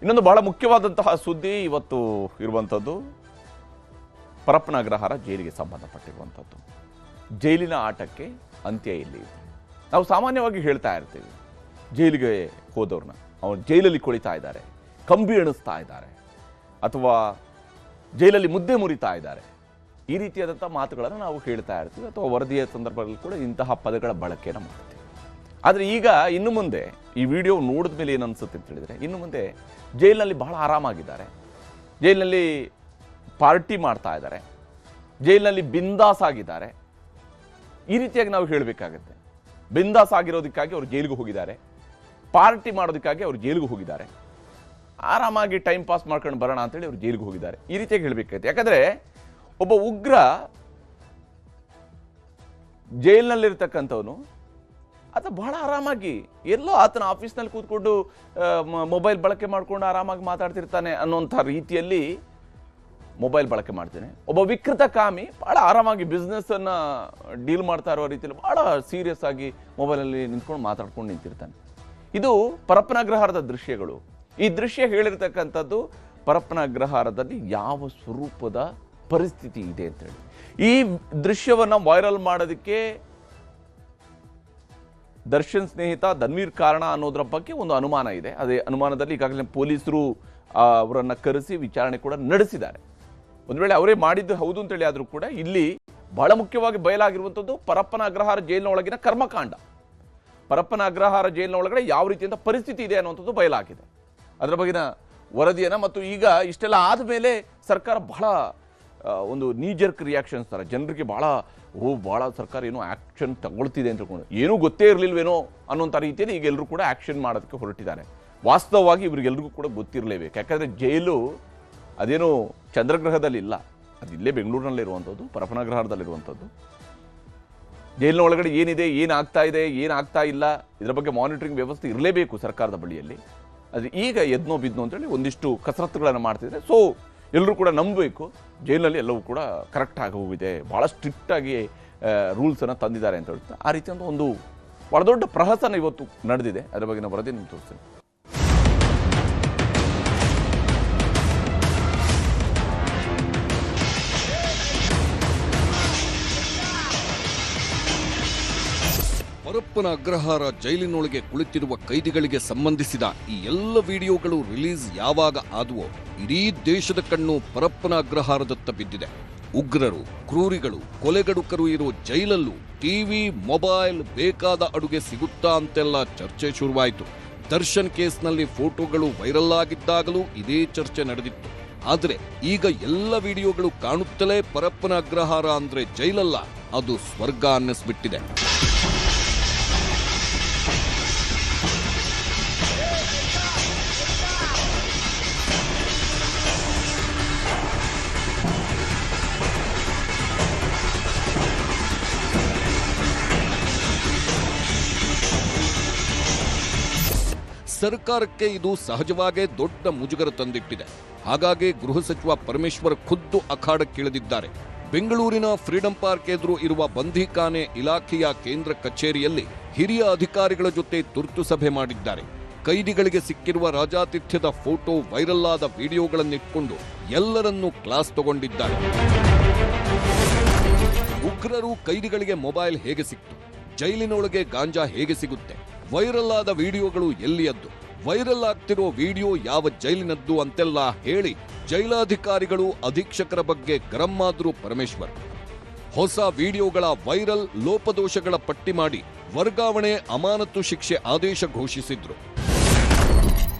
ಇನ್ನೊಂದು ಬಹಳ ಮುಖ್ಯವಾದಂತಹ ಸುದ್ದಿ ಇವತ್ತು ಇರುವಂಥದ್ದು. ಪರಪ್ಪನ ಅಗ್ರಹಾರ ಜೈಲಿಗೆ ಸಂಬಂಧಪಟ್ಟಿರುವಂಥದ್ದು. ಜೈಲಿನ ಆಟಕ್ಕೆ ಅಂತ್ಯ ಇಲ್ಲಿ ನಾವು ಸಾಮಾನ್ಯವಾಗಿ ಹೇಳ್ತಾ ಇರ್ತೀವಿ, ಜೈಲಿಗೆ ಹೋದವ್ರನ್ನ. ಅವ್ರು ಜೈಲಲ್ಲಿ ಕುಳಿತಾ ಇದ್ದಾರೆ, ಕಂಬಿ ಎಣಿಸ್ತಾ ಇದ್ದಾರೆ, ಅಥವಾ ಜೈಲಲ್ಲಿ ಮುದ್ದೆ ಮುರಿತಾ ಇದ್ದಾರೆ. ಈ ರೀತಿಯಾದಂಥ ಮಾತುಗಳನ್ನು ನಾವು ಹೇಳ್ತಾ ಇರ್ತೀವಿ, ಅಥವಾ ವರದಿಯ ಸಂದರ್ಭದಲ್ಲಿ ಕೂಡ ಇಂತಹ ಪದಗಳ ಬಳಕೆಯನ್ನು ಮಾಡ್ತೀವಿ. ಆದರೆ ಈಗ ಇನ್ನು ಮುಂದೆ ಈ ವಿಡಿಯೋ ನೋಡಿದ ಮೇಲೆ ಏನು ಅನಿಸುತ್ತೆ ಅಂತ ಹೇಳಿದ್ರೆ, ಇನ್ನು ಮುಂದೆ ಜೈಲಿನಲ್ಲಿ ಬಹಳ ಆರಾಮಾಗಿದ್ದಾರೆ. ಜೈಲಿನಲ್ಲಿ ಪಾರ್ಟಿ ಮಾಡ್ತಾ ಇದ್ದಾರೆ. ಜೈಲಿನಲ್ಲಿ ಬಿಂದಾಸ್ ಆಗಿದ್ದಾರೆ. ಈ ರೀತಿಯಾಗಿ ನಾವು ಹೇಳಬೇಕಾಗತ್ತೆ. ಬಿಂದಾಸ್ ಆಗಿರೋದಕ್ಕಾಗಿ ಅವರು ಜೈಲಿಗೆ ಹೋಗಿದ್ದಾರೆ. ಪಾರ್ಟಿ ಮಾಡೋದಕ್ಕಾಗಿ ಅವರು ಜೈಲಿಗೆ ಹೋಗಿದ್ದಾರೆ. ಆರಾಮಾಗಿ ಟೈಮ್ ಪಾಸ್ ಮಾಡ್ಕೊಂಡು ಬರೋಣ ಅಂತೇಳಿ ಅವರು ಜೈಲಿಗೆ ಹೋಗಿದ್ದಾರೆ. ಈ ರೀತಿಯಾಗಿ ಹೇಳಬೇಕಾಗುತ್ತೆ. ಯಾಕಂದ್ರೆ ಒಬ್ಬ ಉಗ್ರ ಜೈಲಿನಲ್ಲಿರ್ತಕ್ಕಂಥವನು ಆತ ಬಹಳ ಆರಾಮಾಗಿ. ಎಲ್ಲೋ ಆತನ ಆಫೀಸ್ನಲ್ಲಿ ಕೂತ್ಕೊಂಡು ಮೊಬೈಲ್ ಬಳಕೆ ಮಾಡ್ಕೊಂಡು ಆರಾಮಾಗಿ ಮಾತಾಡ್ತಿರ್ತಾನೆ ಅನ್ನೋಂಥ ರೀತಿಯಲ್ಲಿ ಮೊಬೈಲ್ ಬಳಕೆ ಮಾಡ್ತೇನೆ. ಒಬ್ಬ ವಿಕೃತ ಕಾಮಿ ಭಾಳ ಆರಾಮಾಗಿ ಬಿಸ್ನೆಸ್ಸನ್ನು ಡೀಲ್ ಮಾಡ್ತಾ ಇರೋ ರೀತಿಯಲ್ಲಿ ಭಾಳ ಸೀರಿಯಸ್ ಆಗಿ ಮೊಬೈಲಲ್ಲಿ ನಿಂತ್ಕೊಂಡು ಮಾತಾಡ್ಕೊಂಡು ನಿಂತಿರ್ತಾನೆ. ಇದು ಪರಪ್ಪನ ಅಗ್ರಹಾರದ ದೃಶ್ಯಗಳು. ಈ ದೃಶ್ಯ ಹೇಳಿರ್ತಕ್ಕಂಥದ್ದು ಪರಪ್ಪನ ಅಗ್ರಹಾರದಲ್ಲಿ ಯಾವ ಸ್ವರೂಪದ ಪರಿಸ್ಥಿತಿ ಇದೆ ಅಂತೇಳಿ ಈ ದೃಶ್ಯವನ್ನು ವೈರಲ್ ಮಾಡೋದಕ್ಕೆ ದರ್ಶನ್ ಸ್ನೇಹಿತ ಧನ್ವೀರ್ ಕಾರಣ ಅನ್ನೋದ್ರ ಬಗ್ಗೆ ಒಂದು ಅನುಮಾನ ಇದೆ. ಅದೇ ಅನುಮಾನದಲ್ಲಿ ಈಗಾಗಲೇ ಪೊಲೀಸರು ಅವರನ್ನು ಕರೆಸಿ ವಿಚಾರಣೆ ಕೂಡ ನಡೆಸಿದ್ದಾರೆ. ಒಂದು ವೇಳೆ ಅವರೇ ಮಾಡಿದ್ದು ಹೌದು ಅಂತೇಳಿ ಆದರೂ ಕೂಡ ಇಲ್ಲಿ ಬಹಳ ಮುಖ್ಯವಾಗಿ ಬಯಲಾಗಿರುವಂಥದ್ದು ಪರಪ್ಪನ ಅಗ್ರಹಾರ ಜೈಲಿನ ಒಳಗಿನ ಕರ್ಮಕಾಂಡ. ಪರಪ್ಪನ ಅಗ್ರಹಾರ ಜೈಲಿನ ಒಳಗಡೆ ಯಾವ ರೀತಿಯಿಂದ ಪರಿಸ್ಥಿತಿ ಇದೆ ಅನ್ನುವಂಥದ್ದು ಬಯಲಾಗಿದೆ. ಅದರ ಬಗ್ಗಿನ ವರದಿಯನ್ನು ಮತ್ತು ಈಗ ಇಷ್ಟೆಲ್ಲ ಆದಮೇಲೆ ಸರ್ಕಾರ ಬಹಳ ಒಂದು ನೀಜರ್ಕ್ ರಿಯಾಕ್ಷನ್ಸ್ ತರ ಜನರಿಗೆ ಬಹಳ ಓ, ಭಾಳ ಸರ್ಕಾರ ಏನೋ ಆ್ಯಕ್ಷನ್ ತಗೊಳ್ತಿದೆ ಅಂತ ತಿಳ್ಕೊಂಡು. ಏನೂ ಗೊತ್ತೇ ಇರಲಿಲ್ವೇನೋ ಅನ್ನೋಂಥ ರೀತಿಯಲ್ಲಿ ಈಗ ಎಲ್ಲರೂ ಕೂಡ ಆ್ಯಕ್ಷನ್ ಮಾಡೋದಕ್ಕೆ ಹೊರಟಿದ್ದಾರೆ. ವಾಸ್ತವವಾಗಿ ಇವರಿಗೆಲ್ರಿಗೂ ಕೂಡ ಗೊತ್ತಿರಲೇಬೇಕು. ಯಾಕಂದರೆ ಜೈಲು ಅದೇನು ಚಂದ್ರಗ್ರಹದಲ್ಲಿ ಇಲ್ಲ. ಅದು ಇಲ್ಲೇ ಬೆಂಗಳೂರಿನಲ್ಲೇ ಇರುವಂಥದ್ದು ಪರಪನಗ್ರಹದಲ್ಲಿರುವಂಥದ್ದು ಜೈಲಿನ ಒಳಗಡೆ ಏನಿದೆ ಏನಾಗ್ತಾ ಇದೆ ಏನಾಗ್ತಾ ಇಲ್ಲ, ಇದರ ಬಗ್ಗೆ ಮಾನಿಟರಿಂಗ್ ವ್ಯವಸ್ಥೆ ಇರಲೇಬೇಕು ಸರ್ಕಾರದ ಬಳಿಯಲ್ಲಿ. ಅದು ಈಗ ಎದ್ನೋ ಬಿದ್ನೋ ಅಂತೇಳಿ ಒಂದಿಷ್ಟು ಕಸರತ್ತುಗಳನ್ನು ಮಾಡ್ತಿದ್ರೆ ಸೊ ಎಲ್ಲರೂ ಕೂಡ ನಂಬಬೇಕು. ಜೈಲಿನಲ್ಲಿ ಎಲ್ಲವೂ ಕೂಡ ಕರೆಕ್ಟ್ ಆಗಿ ಹೋಗಿದೆ. ಭಾಳ ಸ್ಟ್ರಿಕ್ಟ್ ಆಗಿ ರೂಲ್ಸನ್ನು ತಂದಿದ್ದಾರೆ ಅಂತ ಹೇಳ್ತಾ ಆ ರೀತಿಯ ಒಂದು ಭಾಳ ದೊಡ್ಡ ಪ್ರಹಸನ ಇವತ್ತು ನಡೆದಿದೆ. ಅದರ ಬಗ್ಗೆ ನಾವು ವರದಿ ನಿಮ್ಗೆ ತೋರಿಸ್ತೀನಿ. ಪರಪ್ಪನ ಅಗ್ರಹಾರ ಜೈಲಿನೊಳಗೆ ಕುಳಿತಿರುವ ಕೈದಿಗಳಿಗೆ ಸಂಬಂಧಿಸಿದ ಈ ಎಲ್ಲ ವಿಡಿಯೋಗಳು ರಿಲೀಸ್ ಯಾವಾಗ ಆದುವೋ ಇಡೀ ದೇಶದ ಕಣ್ಣು ಪರಪ್ಪನ ಅಗ್ರಹಾರದತ್ತ ಬಿದ್ದಿದೆ. ಉಗ್ರರು, ಕ್ರೂರಿಗಳು, ಕೊಲೆಗಡುಕರು ಇರೋ ಜೈಲಲ್ಲೂ ಟಿವಿ, ಮೊಬೈಲ್ ಬೇಕಾದ ಅಡುಗೆ ಸಿಗುತ್ತಾ ಅಂತೆಲ್ಲ ಚರ್ಚೆ ಶುರುವಾಯಿತು. ದರ್ಶನ್ ಕೇಸ್ನಲ್ಲಿ ಫೋಟೋಗಳು ವೈರಲ್ ಆಗಿದ್ದಾಗಲೂ ಇದೇ ಚರ್ಚೆ ನಡೆದಿತ್ತು. ಆದರೆ ಈಗ ಎಲ್ಲ ವಿಡಿಯೋಗಳು ಕಾಣುತ್ತಲೇ ಪರಪ್ಪನ ಅಗ್ರಹಾರ ಅಂದ್ರೆ ಜೈಲಲ್ಲ, ಅದು ಸ್ವರ್ಗ ಅನ್ನಿಸ್ಬಿಟ್ಟಿದೆ. ಸರ್ಕಾರಕ್ಕೆ ಇದು ಸಹಜವಾಗೇ ದೊಡ್ಡ ಮುಜುಗರ ತಂದಿಟ್ಟಿದೆ. ಹಾಗಾಗಿ ಗೃಹ ಸಚಿವ ಪರಮೇಶ್ವರ್ ಖುದ್ದು ಅಖಾಡಕ್ಕಿಳಿದಿದ್ದಾರೆ. ಬೆಂಗಳೂರಿನ ಫ್ರೀಡಂ ಪಾರ್ಕ್ ಎದುರು ಇರುವ ಬಂಧಿಖಾನೆ ಇಲಾಖೆಯ ಕೇಂದ್ರ ಕಚೇರಿಯಲ್ಲಿ ಹಿರಿಯ ಅಧಿಕಾರಿಗಳ ಜೊತೆ ತುರ್ತು ಸಭೆ ಮಾಡಿದ್ದಾರೆ. ಕೈದಿಗಳಿಗೆ ಸಿಕ್ಕಿರುವ ರಾಜಾತಿಥ್ಯದ ಫೋಟೋ ವೈರಲ್ ಆದ ವಿಡಿಯೋಗಳನ್ನಿಟ್ಕೊಂಡು ಎಲ್ಲರನ್ನೂ ಕ್ಲಾಸ್ ತಗೊಂಡಿದ್ದಾರೆ. ಉಗ್ರರು ಕೈದಿಗಳಿಗೆ ಮೊಬೈಲ್ ಹೇಗೆ ಸಿಕ್ತು? ಜೈಲಿನೊಳಗೆ ಗಾಂಜಾ ಹೇಗೆ ಸಿಗುತ್ತೆ? ವೈರಲ್ ಆದ ವಿಡಿಯೋಗಳು ಎಲ್ಲಿಯದ್ದು? ವೈರಲ್ ಆಗ್ತಿರೋ ವಿಡಿಯೋ ಯಾವ ಜೈಲಿನದ್ದು ಅಂತೆಲ್ಲ ಹೇಳಿ ಜೈಲಾಧಿಕಾರಿಗಳು, ಅಧೀಕ್ಷಕರ ಬಗ್ಗೆ ಗರಂ ಆದ್ರು ಪರಮೇಶ್ವರ್. ಹೊಸ ವಿಡಿಯೋಗಳ ವೈರಲ್ ಲೋಪದೋಷಗಳ ಪಟ್ಟಿ ಮಾಡಿ ವರ್ಗಾವಣೆ ಅಮಾನತು ಶಿಕ್ಷೆ ಆದೇಶ ಘೋಷಿಸಿದ್ರು.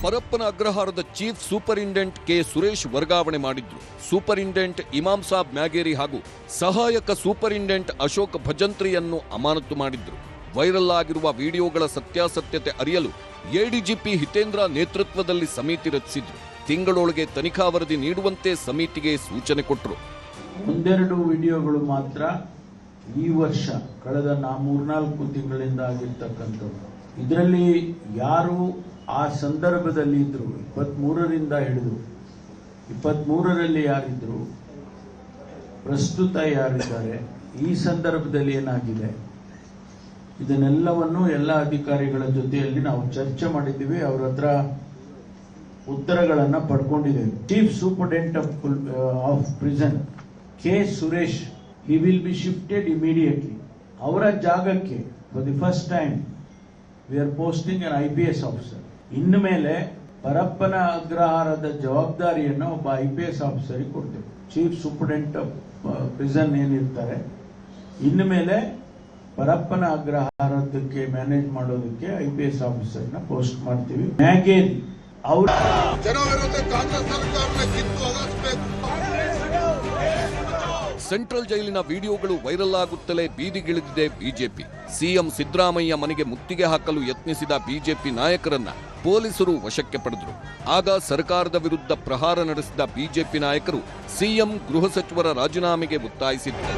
ಪರಪ್ಪನ ಅಗ್ರಹಾರದ ಚೀಫ್ ಸೂಪರಿಂಟೆಂಡೆಂಟ್ ಕೆ. ಸುರೇಶ್ ವರ್ಗಾವಣೆ ಮಾಡಿದ್ರು. ಸೂಪರಿಂಟೆಂಡೆಂಟ್ ಇಮಾಮ್ ಸಾಬ್ ಮ್ಯಾಗೇರಿ ಹಾಗೂ ಸಹಾಯಕ ಸೂಪರಿಂಟೆಂಡೆಂಟ್ ಅಶೋಕ್ ಭಜಂತ್ರಿಯನ್ನು ಅಮಾನತು ಮಾಡಿದ್ರು. ವೈರಲ್ ಆಗಿರುವ ವಿಡಿಯೋಗಳ ಸತ್ಯಾಸತ್ಯತೆ ಅರಿಯಲು ಎಡಿಜಿಪಿ ಹಿತೇಂದ್ರ ನೇತೃತ್ವದಲ್ಲಿ ಸಮಿತಿ ರಚಿಸಿದ್ರು. ತಿಂಗಳೊಳಗೆ ತನಿಖಾ ವರದಿ ನೀಡುವಂತೆ ಸಮಿತಿಗೆ ಸೂಚನೆ ಕೊಟ್ಟರು ಒಂದೆರಡು ವಿಡಿಯೋಗಳು ಮಾತ್ರ ಈ ವರ್ಷ, ಕಳೆದ ನಾ ಮೂರ್ನಾಲ್ಕು ತಿಂಗಳಿಂದ ಆಗಿರ್ತಕ್ಕಂಥದ್ದು. ಇದರಲ್ಲಿ ಯಾರು ಆ ಸಂದರ್ಭದಲ್ಲಿ ಇದ್ರು? ಇಪ್ಪತ್ಮೂರರಿಂದ ಹಿಡಿದು. ಇಪ್ಪತ್ಮೂರರಲ್ಲಿ ಯಾರಿದ್ರು? ಪ್ರಸ್ತುತ ಯಾರಿದ್ದಾರೆ? ಈ ಸಂದರ್ಭದಲ್ಲಿ ಏನಾಗಿದೆ? ಇದನ್ನೆಲ್ಲವನ್ನು ಎಲ್ಲ ಅಧಿಕಾರಿಗಳ ಜೊತೆಯಲ್ಲಿ ನಾವು ಚರ್ಚೆ ಮಾಡಿದ್ದೀವಿ. ಅವ್ರ ಹತ್ರ ಉತ್ತರಗಳನ್ನು ಪಡ್ಕೊಂಡಿದ್ದೇವೆ chief superintendent of of prison K Suresh he will be shifted immediately ಅವರ ಜಾಗಕ್ಕೆ for the first time we are posting an I P S officer ಇನ್ನು ಮೇಲೆ, ಪರಪ್ಪನ ಅಗ್ರಹಾರದ ಜವಾಬ್ದಾರಿಯನ್ನು ಒಬ್ಬ ಐ ಪಿ ಎಸ್ ಆಫೀಸರಿಗೆ ಕೊಡ್ತೇವೆ. ಚೀಫ್ ಸೂಪರಿಂಟೆಂಡೆಂಟ್ ಆಫ್ ಪ್ರಿಸನ್ ಏನಿರ್ತಾರೆ, ಇನ್ನು ಮೇಲೆ ಪರಪ್ಪನ ಅಗ್ರಹಾರದಕ್ಕೆ ಮ್ಯಾನೇಜ್ ಮಾಡೋದಕ್ಕೆ ಐ ಪಿ ಎಸ್ ಆಫೀಸರ್ನ ಪೋಸ್ಟ್ ಮಾಡ್ತೀವಿ. ಮ್ಯಾಗೇರಿ ಅವರು ಸೆಂಟ್ರಲ್ ಜೈಲಿನ ವಿಡಿಯೋಗಳು ವೈರಲ್ ಆಗುತ್ತಲೇ ಬೀದಿಗಿಳಿದಿದೆ ಬಿಜೆಪಿ. ಸಿಎಂ ಸಿದ್ದರಾಮಯ್ಯ ಮನೆಗೆ ಮುತ್ತಿಗೆ ಹಾಕಲು ಯತ್ನಿಸಿದ ಬಿಜೆಪಿ ನಾಯಕರನ್ನ ಪೊಲೀಸರು ವಶಕ್ಕೆ ಪಡೆದರು. ಆಗ ಸರ್ಕಾರದ ವಿರುದ್ಧ ಪ್ರಹಾರ ನಡೆಸಿದ ಬಿಜೆಪಿ ನಾಯಕರು ಸಿಎಂ ಗೃಹ ಸಚಿವರ ರಾಜೀನಾಮೆಗೆ ಒತ್ತಾಯಿಸಿದ್ರು.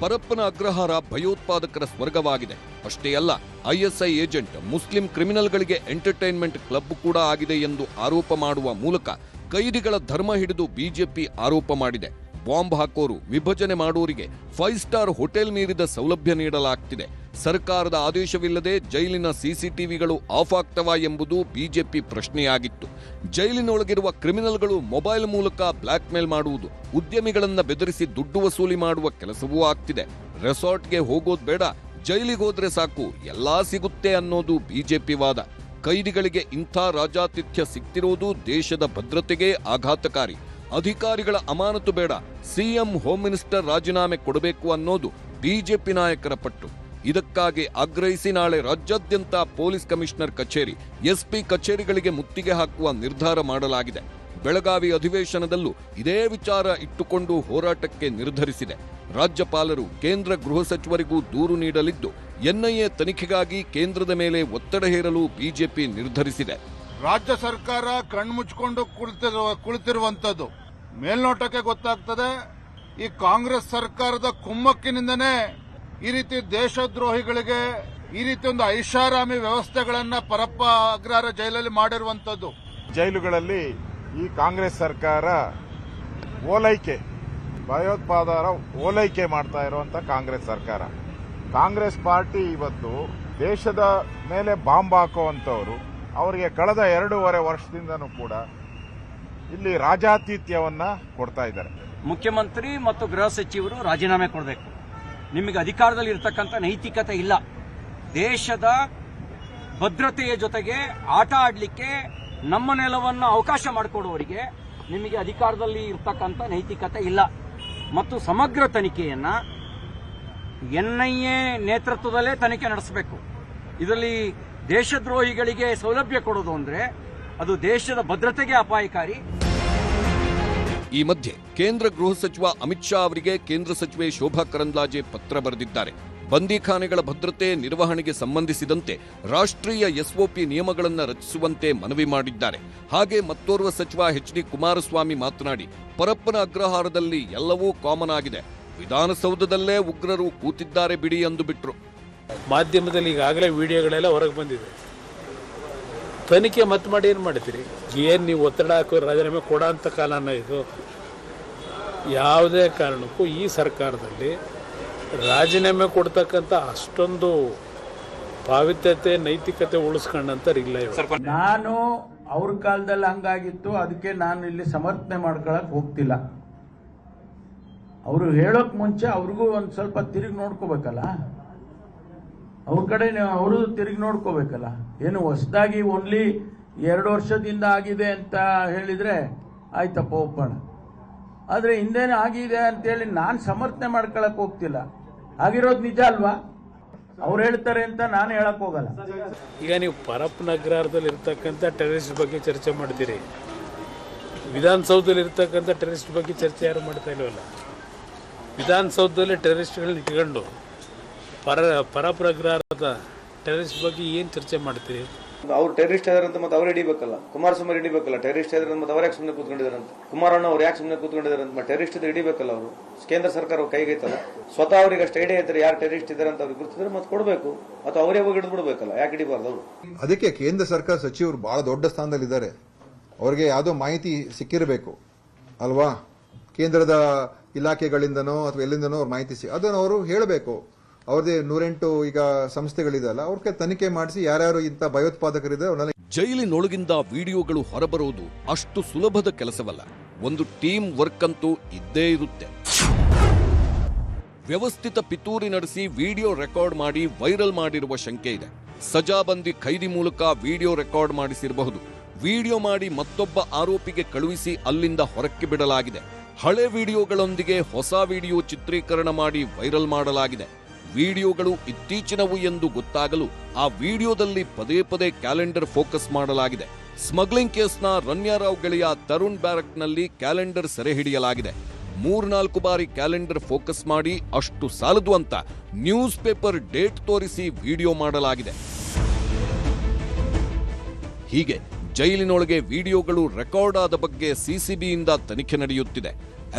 ಪರಪ್ಪನ ಅಗ್ರಹಾರ ಭಯೋತ್ಪಾದಕರ ಸ್ವರ್ಗವಾಗಿದೆ. ಅಷ್ಟೇ ಅಲ್ಲ, ಐಎಸ್ಐ ಏಜೆಂಟ್, ಮುಸ್ಲಿಂ ಕ್ರಿಮಿನಲ್ಗಳಿಗೆ ಎಂಟರ್ಟೈನ್ಮೆಂಟ್ ಕ್ಲಬ್ ಕೂಡ ಆಗಿದೆ ಎಂದು ಆರೋಪ ಮಾಡುವ ಮೂಲಕ ಕೈದಿಗಳ ಧರ್ಮ ಹಿಡಿದು ಬಿಜೆಪಿ ಆರೋಪ ಮಾಡಿದೆ. ಬಾಂಬ್ ಹಾಕೋರು, ವಿಭಜನೆ ಮಾಡೋರಿಗೆ ಫೈವ್ ಸ್ಟಾರ್ ಹೋಟೆಲ್ ಮೀರಿದ ಸೌಲಭ್ಯ ನೀಡಲಾಗ್ತಿದೆ. ಸರ್ಕಾರದ ಆದೇಶವಿಲ್ಲದೆ ಜೈಲಿನ ಸಿಸಿಟಿವಿಗಳು ಆಫ್ ಆಗ್ತವಾ ಎಂಬುದು ಬಿಜೆಪಿ ಪ್ರಶ್ನೆಯಾಗಿತ್ತು. ಜೈಲಿನೊಳಗಿರುವ ಕ್ರಿಮಿನಲ್ಗಳು ಮೊಬೈಲ್ ಮೂಲಕ ಬ್ಲಾಕ್ ಮೇಲ್ ಮಾಡುವುದು, ಉದ್ಯಮಿಗಳನ್ನ ಬೆದರಿಸಿ ದುಡ್ಡು ವಸೂಲಿ ಮಾಡುವ ಕೆಲಸವೂ ಆಗ್ತಿದೆ. ರೆಸಾರ್ಟ್ಗೆ ಹೋಗೋದು ಬೇಡ, ಜೈಲಿಗೆ ಹೋದ್ರೆ ಸಾಕು, ಎಲ್ಲಾ ಸಿಗುತ್ತೆ ಅನ್ನೋದು ಬಿಜೆಪಿ ವಾದ. ಕೈದಿಗಳಿಗೆ ಇಂಥ ರಾಜಾತಿಥ್ಯ ಸಿಗ್ತಿರೋದು ದೇಶದ ಭದ್ರತೆಗೆ ಆಘಾತಕಾರಿ. ಅಧಿಕಾರಿಗಳ ಅಮಾನತು ಬೇಡ, ಸಿಎಂ ಹೋಮ್ ಮಿನಿಸ್ಟರ್ ರಾಜೀನಾಮೆ ಕೊಡಬೇಕು ಅನ್ನೋದು ಬಿಜೆಪಿ ನಾಯಕರ ಪಟ್ಟು. ಇದಕ್ಕಾಗಿ ಆಗ್ರಹಿಸಿ ನಾಳೆ ರಾಜ್ಯಾದ್ಯಂತ ಪೊಲೀಸ್ ಕಮಿಷನರ್ ಕಚೇರಿ, ಎಸ್ಪಿ ಕಚೇರಿಗಳಿಗೆ ಮುತ್ತಿಗೆ ಹಾಕುವ ನಿರ್ಧಾರ ಮಾಡಲಾಗಿದೆ. ಬೆಳಗಾವಿ ಅಧಿವೇಶನದಲ್ಲೂ ಇದೇ ವಿಚಾರ ಇಟ್ಟುಕೊಂಡು ಹೋರಾಟಕ್ಕೆ ನಿರ್ಧರಿಸಿದೆ. ರಾಜ್ಯಪಾಲರು ಕೇಂದ್ರ ಗೃಹ ಸಚಿವರಿಗೂ ದೂರು ನೀಡಲಿದ್ದು, ಎನ್ಐಎ ತನಿಖೆಗಾಗಿ ಕೇಂದ್ರದ ಮೇಲೆ ಒತ್ತಡ ಹೇರಲು ಬಿಜೆಪಿ ನಿರ್ಧರಿಸಿದೆ. ರಾಜ್ಯ ಸರ್ಕಾರ ಕಣ್ಮುಚ್ಕೊಂಡು ಕುಳಿತಿರುವ ಕುಳಿತಿರುವಂತದ್ದು ಮೇಲ್ನೋಟಕ್ಕೆ ಗೊತ್ತಾಗ್ತದೆ, ಈ ಕಾಂಗ್ರೆಸ್ ಸರ್ಕಾರದ ಕುಮ್ಮಕ್ಕಿನಿಂದನೇ ಈ ರೀತಿ ದೇಶದ್ರೋಹಿಗಳಿಗೆ ಈ ರೀತಿ ಒಂದು ಐಷಾರಾಮಿ ವ್ಯವಸ್ಥೆಗಳನ್ನ ಪರಪ್ಪ ಅಗ್ರಹಾರ ಜೈಲಲ್ಲಿ ಮಾಡಿರುವಂತದ್ದು ಜೈಲುಗಳಲ್ಲಿ ಈ ಕಾಂಗ್ರೆಸ್ ಸರ್ಕಾರ ಓಲೈಕೆ ಭಯೋತ್ಪಾದರ ಓಲೈಕೆ ಮಾಡ್ತಾ ಇರುವಂತ ಕಾಂಗ್ರೆಸ್ ಸರ್ಕಾರ. ಕಾಂಗ್ರೆಸ್ ಪಾರ್ಟಿ ಇವತ್ತು ದೇಶದ ಮೇಲೆ ಬಾಂಬ್ ಹಾಕುವಂತವರು ಅವರಿಗೆ ಕಳೆದ ಎರಡೂವರೆ ವರ್ಷದಿಂದನೂ ಕೂಡ ಇಲ್ಲಿ ರಾಜಾತಿಥ್ಯವನ್ನ ಕೊಡ್ತಾ ಇದ್ದಾರೆ. ಮುಖ್ಯಮಂತ್ರಿ ಮತ್ತು ಗೃಹ ಸಚಿವರು ರಾಜೀನಾಮೆ ಕೊಡಬೇಕು. ನಿಮಗೆ ಅಧಿಕಾರದಲ್ಲಿ ಇರತಕ್ಕಂಥ ನೈತಿಕತೆ ಇಲ್ಲ. ದೇಶದ ಭದ್ರತೆಯ ಜೊತೆಗೆ ಆಟ ಆಡಲಿಕ್ಕೆ ನಮ್ಮ ನೆಲವನ್ನು ಅವಕಾಶ ಮಾಡಿಕೊಡುವವರಿಗೆ ನಿಮಗೆ ಅಧಿಕಾರದಲ್ಲಿ ಇರತಕ್ಕಂಥ ನೈತಿಕತೆ ಇಲ್ಲ. ಮತ್ತು ಸಮಗ್ರ ತನಿಖೆಯನ್ನ ಎನ್ಐಎ ನೇತೃತ್ವದಲ್ಲೇ ತನಿಖೆ ನಡೆಸಬೇಕು. ಇದರಲ್ಲಿ ದೇಶದ್ರೋಹಿಗಳಿಗೆ ಸೌಲಭ್ಯ ಕೊಡೋದು ಅಂದರೆ ಅದು ದೇಶದ ಭದ್ರತೆಗೆ ಅಪಾಯಕಾರಿ. ಈ ಮಧ್ಯೆ ಕೇಂದ್ರ ಗೃಹ ಸಚಿವ ಅಮಿತ್ ಶಾ ಅವರಿಗೆ ಕೇಂದ್ರ ಸಚಿವೆ ಶೋಭಾ ಕರಂದ್ಲಾಜೆ ಪತ್ರ ಬರೆದಿದ್ದಾರೆ. ಬಂದಿಖಾನೆಗಳ ಭದ್ರತೆ ನಿರ್ವಹಣೆಗೆ ಸಂಬಂಧಿಸಿದಂತೆ ರಾಷ್ಟ್ರೀಯ ಎಸ್ಒಪಿ ನಿಯಮಗಳನ್ನು ರಚಿಸುವಂತೆ ಮನವಿ ಮಾಡಿದ್ದಾರೆ. ಹಾಗೆ ಮತ್ತೋರ್ವ ಸಚಿವ ಎಚ್ ಡಿ ಕುಮಾರಸ್ವಾಮಿ ಮಾತನಾಡಿ, ಪರಪ್ಪನ ಅಗ್ರಹಾರದಲ್ಲಿ ಎಲ್ಲವೂ ಕಾಮನ್ ಆಗಿದೆ. ವಿಧಾನಸೌಧದಲ್ಲೇ ಉಗ್ರರು ಕೂತಿದ್ದಾರೆ ಬಿಡಿ ಎಂದು ಬಿಟ್ರು ಮಾಧ್ಯಮದಲ್ಲಿ ಈಗಾಗಲೇ ವಿಡಿಯೋಗಳೆಲ್ಲ ಹೊರಗೆ ಬಂದಿದೆ. ತನಿಖೆ ಮತ್ತೆ ಮಾಡಿ ಏನು ಮಾಡ್ತೀರಿ ಏನು ನೀವು ಒತ್ತಡ ಹಾಕೋ ರಾಜೀನಾಮೆ ಕೊಡ ಅಂತ ಕಾಲನ ಇದು? ಯಾವುದೇ ಕಾರಣಕ್ಕೂ ಈ ಸರ್ಕಾರದಲ್ಲಿ ರಾಜೀನಾಮೆ ಕೊಡ್ತಕ್ಕಂಥ ಅಷ್ಟೊಂದು ಪಾವಿತ್ಯತೆ ನೈತಿಕತೆ ಉಳಿಸ್ಕೊಂಡಂತವ್ರು ಇಲ್ಲ ನಾನು ಅವ್ರ ಕಾಲದಲ್ಲಿ ಹಂಗಾಗಿತ್ತು ಅದಕ್ಕೆ ನಾನು ಇಲ್ಲಿ ಸಮರ್ಥನೆ ಮಾಡ್ಕೊಳಕ್ ಹೋಗ್ತಿಲ್ಲ. ಅವರು ಹೇಳೋಕ್ ಮುಂಚೆ ಅವ್ರಿಗೂ ಒಂದು ಸ್ವಲ್ಪ ತಿರುಗಿ ನೋಡ್ಕೋಬೇಕಲ್ಲ? ಅವ್ರ ಕಡೆ ಅವರು ತಿರುಗಿ ನೋಡ್ಕೋಬೇಕಲ್ಲ. ಏನು ಹೊಸದಾಗಿ ಓನ್ಲಿ ಎರಡು ವರ್ಷದಿಂದ ಆಗಿದೆ ಅಂತ ಹೇಳಿದ್ರೆ ಆಯ್ತಪ್ಪ, ಒಪ್ಪೋಣ. ಆದರೆ ಹಿಂದೇನೆ ಆಗಿದೆ ಅಂತೇಳಿ ನಾನು ಸಮರ್ಥನೆ ಮಾಡ್ಕೊಳಕ್ ಹೋಗ್ತಿಲ್ಲ. ಆಗಿರೋದು ನಿಜ ಅಲ್ವಾ? ಅವ್ರು ಹೇಳ್ತಾರೆ ಅಂತ ನಾನು ಹೇಳಕ್ ಹೋಗಲ್ಲ. ಈಗ ನೀವು ಪರಪ್ ನಗರದಲ್ಲಿ ಇರ್ತಕ್ಕಂಥ ಟೆರರಿಸ್ಟ್ ಬಗ್ಗೆ ಚರ್ಚೆ ಮಾಡ್ತೀರಿ ವಿಧಾನಸೌಧದಲ್ಲಿ ಇರ್ತಕ್ಕಂಥ ಟೆರರಿಸ್ಟ್ ಬಗ್ಗೆ ಚರ್ಚೆ ಯಾರು ಮಾಡ್ತಾ ಇಲ್ವಲ್ಲ? ವಿಧಾನಸೌಧದಲ್ಲಿ ಟೆರರಿಸ್ಟ್ಗಳನ್ನ ಇಟ್ಕೊಂಡು ಪರ ಪರಪ್ರಗ್ರಹದ ಟೆರರಿಸ್ಟ್ ಬಗ್ಗೆ ಏನು ಚರ್ಚೆ ಮಾಡ್ತೀರಿ? ಅವ್ರು ಟೆರರಿಸ್ಟ್ ಇದಾರೆ ಅಂತ ಮತ್ತೆ ಅವ್ರು ಹಿಡಿಬೇಕಲ್ಲ. ಕುಮಾರಸ್ವಾಮಿ ಹಿಡಿಬೇಕಲ್ಲ. ಟೆರರಿಸ್ಟ್ ಇದಾರೆ ಅಂತ ಮತ್ತೆ ಅವ್ರು ಯಾಕೆ ಸುಮ್ಮನೆ ಕೂತ್ಕೊಂಡಿದ್ದಾರೆ ಅಂತ ಕುಮಾರಣ್ಣ ಅವ್ರು ಯಾಕೆ ಸುಮ್ಮನೆ ಕೂತ್ಕೊಂಡಿದ್ದಾರೆ ಅಂತ ಟೆರರಿಸ್ಟ್ ಇದ್ರೆ ಹಿಡಿಬೇಕಲ್ಲ ಅವರು? ಕೇಂದ್ರ ಸರ್ಕಾರ ಕೈಗೈತಲ್ಲ. ಸ್ವತಃ ಅವ್ರಿಗೆ ಅಷ್ಟು ಐಡಿಯಾ ಇದ್ದಾರೆ ಯಾರು ಟೆರರಿಸ್ಟ್ ಇದ್ದಾರೆ ಅಂತ ಅವ್ರಿಗೆ ಗುರುತಿದ್ರೆ ಮತ್ತೆ ಕೊಡಬೇಕು. ಅಥವಾ ಅವರೇ ಹೋಗಿ ಹಿಡಿದು ಬಿಡಬೇಕಲ್ಲ ಯಾಕೆ ಹಿಡಿಬಾರ್ದು ಅವರು? ಅದಕ್ಕೆ ಕೇಂದ್ರ ಸರ್ಕಾರ ಸಚಿವರು ಬಹಳ ದೊಡ್ಡ ಸ್ಥಾನದಲ್ಲಿದ್ದಾರೆ. ಅವ್ರಿಗೆ ಯಾವುದೋ ಮಾಹಿತಿ ಸಿಕ್ಕಿರಬೇಕು. ಅಲ್ವಾ? ಕೇಂದ್ರದ ಇಲಾಖೆಗಳಿಂದನೋ ಅಥವಾ ಎಲ್ಲಿಂದನೋ ಅವ್ರ ಮಾಹಿತಿ ಸಿ ಅದನ್ನು ಅವರು ಹೇಳಬೇಕು. ಅವ್ರದ್ದೇ ನೂರೆಂಟು ಈಗ ಸಂಸ್ಥೆಗಳಿದೆಯಲ್ಲ ಅವ್ರಿಗೆ ತನಿಖೆ ಮಾಡಿಸಿ ಯಾರ್ಯಾರು ಇಂಥ ಭಯೋತ್ಪಾದಕರಿದೆ ಅವ್ರನ್ನೆಲ್ಲ ಜೈಲಿನೊಳಗಿಂದ ವಿಡಿಯೋಗಳು ಹೊರಬರೋದು ಅಷ್ಟು ಸುಲಭದ ಕೆಲಸವಲ್ಲ. ಒಂದು ಟೀಮ್ ವರ್ಕ್ ಅಂತೂ ಇದ್ದೇ ಇರುತ್ತೆ. ವ್ಯವಸ್ಥಿತ ಪಿತೂರಿ ನಡೆಸಿ ವಿಡಿಯೋ ರೆಕಾರ್ಡ್ ಮಾಡಿ ವೈರಲ್ ಮಾಡಿರುವ ಶಂಕೆ ಇದೆ. ಸಜಾಬಂದಿ ಖೈದಿ ಮೂಲಕ ವಿಡಿಯೋ ರೆಕಾರ್ಡ್ ಮಾಡಿಸಿರಬಹುದು. ವಿಡಿಯೋ ಮಾಡಿ ಮತ್ತೊಬ್ಬ ಆರೋಪಿಗೆ ಕಳುಹಿಸಿ ಅಲ್ಲಿಂದ ಹೊರಕ್ಕೆ ಬಿಡಲಾಗಿದೆ. ಹಳೆ ವಿಡಿಯೋಗಳೊಂದಿಗೆ ಹೊಸ ವಿಡಿಯೋ ಚಿತ್ರೀಕರಣ ಮಾಡಿ ವೈರಲ್ ಮಾಡಲಾಗಿದೆ. ವಿಡಿಯೋಗಳು ಇತ್ತೀಚಿನವು ಎಂದು ಗೊತ್ತಾಗಲು ಆ ವಿಡಿಯೋದಲ್ಲಿ ಪದೇ ಪದೇ ಕ್ಯಾಲೆಂಡರ್ ಫೋಕಸ್ ಮಾಡಲಾಗಿದೆ. ಸ್ಮಗ್ಲಿಂಗ್ ಕೇಸ್ನ ರನ್ಯಾರಾವ್ ಗೆಳೆಯ ತರುಣ್ ಬ್ಯಾರಕ್ನಲ್ಲಿ ಕ್ಯಾಲೆಂಡರ್ ಸೆರೆ ಹಿಡಿಯಲಾಗಿದೆ. ಮೂರ್ನಾಲ್ಕು ಬಾರಿ ಕ್ಯಾಲೆಂಡರ್ ಫೋಕಸ್ ಮಾಡಿ ಅಷ್ಟು ಸಾಲದು ಅಂತ ನ್ಯೂಸ್ ಪೇಪರ್ ಡೇಟ್ ತೋರಿಸಿ ವಿಡಿಯೋ ಮಾಡಲಾಗಿದೆ. ಹೀಗೆ ಜೈಲಿನೊಳಗೆ ವಿಡಿಯೋಗಳು ರೆಕಾರ್ಡ್ ಆದ ಬಗ್ಗೆ ಸಿಸಿಬಿಯಿಂದ ತನಿಖೆ ನಡೆಯುತ್ತಿದೆ.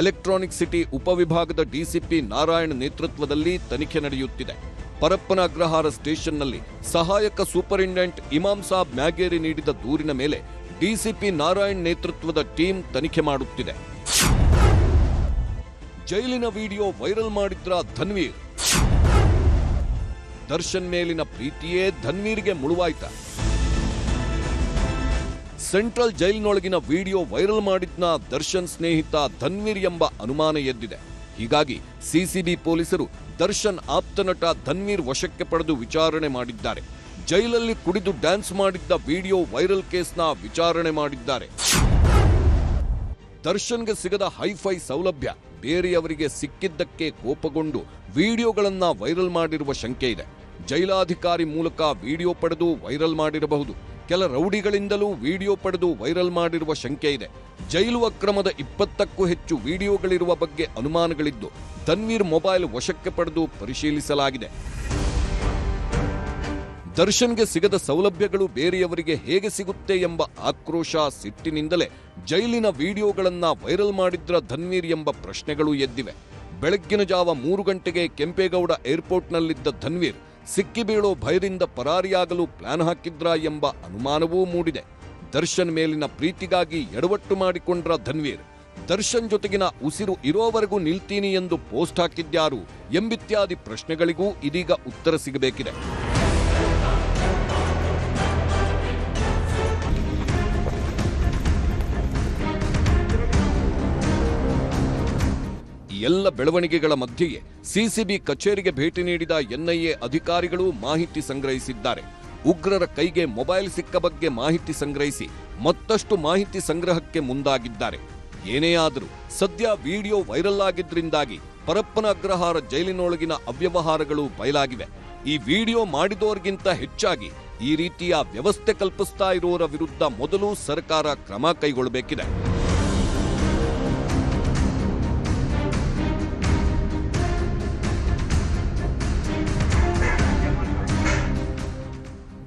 ಎಲೆಕ್ಟ್ರಾನಿಕ್ ಸಿಟಿ ಉಪವಿಭಾಗದ ಡಿಸಿಪಿ ನಾರಾಯಣ್ ನೇತೃತ್ವದಲ್ಲಿ ತನಿಖೆ ನಡೆಯುತ್ತಿದೆ. ಪರಪ್ಪನ ಅಗ್ರಹಾರ ಸ್ಟೇಷನ್ನಲ್ಲಿ ಸಹಾಯಕ ಸೂಪರಿಂಟೆಂಡೆಂಟ್ ಇಮಾಮ್ ಸಾಬ್ ಮ್ಯಾಗೇರಿ ನೀಡಿದ ದೂರಿನ ಮೇಲೆ ಡಿಸಿಪಿ ನಾರಾಯಣ್ ನೇತೃತ್ವದ ಟೀಮ್ ತನಿಖೆ ಮಾಡುತ್ತಿದೆ. ಜೈಲಿನ ವಿಡಿಯೋ ವೈರಲ್ ಮಾಡಿದ್ರ ಧನ್ವೀರ್. ದರ್ಶನ್ ಮೇಲಿನ ಪ್ರೀತಿಯೇ ಧನ್ವೀರ್ಗೆ ಮುಳುವಾಯ್ತ. ಸೆಂಟ್ರಲ್ ಜೈಲಿನೊಳಗಿನ ವಿಡಿಯೋ ವೈರಲ್ ಮಾಡಿದ್ನ ದರ್ಶನ್ ಸ್ನೇಹಿತ ಧನ್ವೀರ್ ಎಂಬ ಅನುಮಾನ ಎದ್ದಿದೆ. ಹೀಗಾಗಿ ಸಿಸಿಬಿ ಪೊಲೀಸರು ದರ್ಶನ್ ಆಪ್ತ ನಟ ಧನ್ವೀರ್ ವಶಕ್ಕೆ ಪಡೆದು ವಿಚಾರಣೆ ಮಾಡಿದ್ದಾರೆ. ಜೈಲಲ್ಲಿ ಕುಡಿದು ಡ್ಯಾನ್ಸ್ ಮಾಡಿದ್ದ ವಿಡಿಯೋ ವೈರಲ್ ಕೇಸ್ನ ವಿಚಾರಣೆ ಮಾಡಿದ್ದಾರೆ. ದರ್ಶನ್ಗೆ ಸಿಗದ ಹೈಫೈ ಸೌಲಭ್ಯ ಬೇರೆಯವರಿಗೆ ಸಿಕ್ಕಿದ್ದಕ್ಕೆ ಕೋಪಗೊಂಡು ವಿಡಿಯೋಗಳನ್ನ ವೈರಲ್ ಮಾಡಿರುವ ಶಂಕೆ ಇದೆ. ಜೈಲಾಧಿಕಾರಿ ಮೂಲಕ ವಿಡಿಯೋ ಪಡೆದು ವೈರಲ್ ಮಾಡಿರಬಹುದು. ಕೆಲ ರೌಡಿಗಳಿಂದಲೂ ವಿಡಿಯೋ ಪಡೆದು ವೈರಲ್ ಮಾಡಿರುವ ಶಂಕೆ ಇದೆ. ಜೈಲು ಅಕ್ರಮದ ಇಪ್ಪತ್ತಕ್ಕೂ ಹೆಚ್ಚು ವಿಡಿಯೋಗಳಿರುವ ಬಗ್ಗೆ ಅನುಮಾನಗಳಿದ್ದು, ತನ್ವೀರ್ ಮೊಬೈಲ್ ವಶಕ್ಕೆ ಪಡೆದು ಪರಿಶೀಲಿಸಲಾಗಿದೆ. ದರ್ಶನ್ಗೆ ಸಿಗದ ಸೌಲಭ್ಯಗಳು ಬೇರೆಯವರಿಗೆ ಹೇಗೆ ಸಿಗುತ್ತೆ ಎಂಬ ಆಕ್ರೋಶ ಸಿಟ್ಟಿನಿಂದಲೇ ಜೈಲಿನ ವಿಡಿಯೋಗಳನ್ನ ವೈರಲ್ ಮಾಡಿದ್ರ ಧನ್ವೀರ್ ಎಂಬ ಪ್ರಶ್ನೆಗಳು ಎದ್ದಿವೆ. ಬೆಳಗ್ಗಿನ ಜಾವ ಮೂರು ಗಂಟೆಗೆ ಕೆಂಪೇಗೌಡ ಏರ್ಪೋರ್ಟ್ನಲ್ಲಿದ್ದ ಧನ್ವೀರ್ ಸಿಕ್ಕಿ ಬೀಳೋ ಭಯದಿಂದ ಪರಾರಿಯಾಗಲು ಪ್ಲಾನ್ ಹಾಕಿದ್ರಾ ಎಂಬ ಅನುಮಾನವೂ ಮೂಡಿದೆ. ದರ್ಶನ್ ಮೇಲಿನ ಪ್ರೀತಿಗಾಗಿ ಎಡವಟ್ಟು ಮಾಡಿಕೊಂಡ್ರ ಧನ್ವೀರ್. ದರ್ಶನ್ ಜೊತೆಗಿನ ಉಸಿರು ಇರೋವರೆಗೂ ನಿಲ್ತೀನಿ ಎಂದು ಪೋಸ್ಟ್ ಹಾಕಿದ್ಯಾರು ಎಂಬಿತ್ಯಾದಿ ಪ್ರಶ್ನೆಗಳಿಗೂ ಇದೀಗ ಉತ್ತರ ಸಿಗಬೇಕಿದೆ. ಎಲ್ಲ ಬೆಳವಣಿಗೆಗಳ ಮಧ್ಯೆಯೇ ಸಿಸಿಬಿ ಕಚೇರಿಗೆ ಭೇಟಿ ನೀಡಿದ ಎನ್ಐಎ ಅಧಿಕಾರಿಗಳು ಮಾಹಿತಿ ಸಂಗ್ರಹಿಸಿದ್ದಾರೆ. ಉಗ್ರರ ಕೈಗೆ ಮೊಬೈಲ್ ಸಿಕ್ಕ ಬಗ್ಗೆ ಮಾಹಿತಿ ಸಂಗ್ರಹಿಸಿ ಮತ್ತಷ್ಟು ಮಾಹಿತಿ ಸಂಗ್ರಹಕ್ಕೆ ಮುಂದಾಗಿದ್ದಾರೆ. ಏನೇ ಆದರೂ ಸದ್ಯ ವಿಡಿಯೋ ವೈರಲ್ ಆಗಿದ್ರಿಂದಾಗಿ ಪರಪ್ಪನ ಅಗ್ರಹಾರ ಜೈಲಿನೊಳಗಿನ ಅವ್ಯವಹಾರಗಳು ಬಯಲಾಗಿವೆ. ಈ ವಿಡಿಯೋ ಮಾಡಿದವರಿಗಿಂತ ಹೆಚ್ಚಾಗಿ ಈ ರೀತಿಯ ವ್ಯವಸ್ಥೆ ಕಲ್ಪಿಸ್ತಾ ಇರೋರ ವಿರುದ್ಧ ಮೊದಲು ಸರ್ಕಾರ ಕ್ರಮ ಕೈಗೊಳ್ಳಬೇಕಿದೆ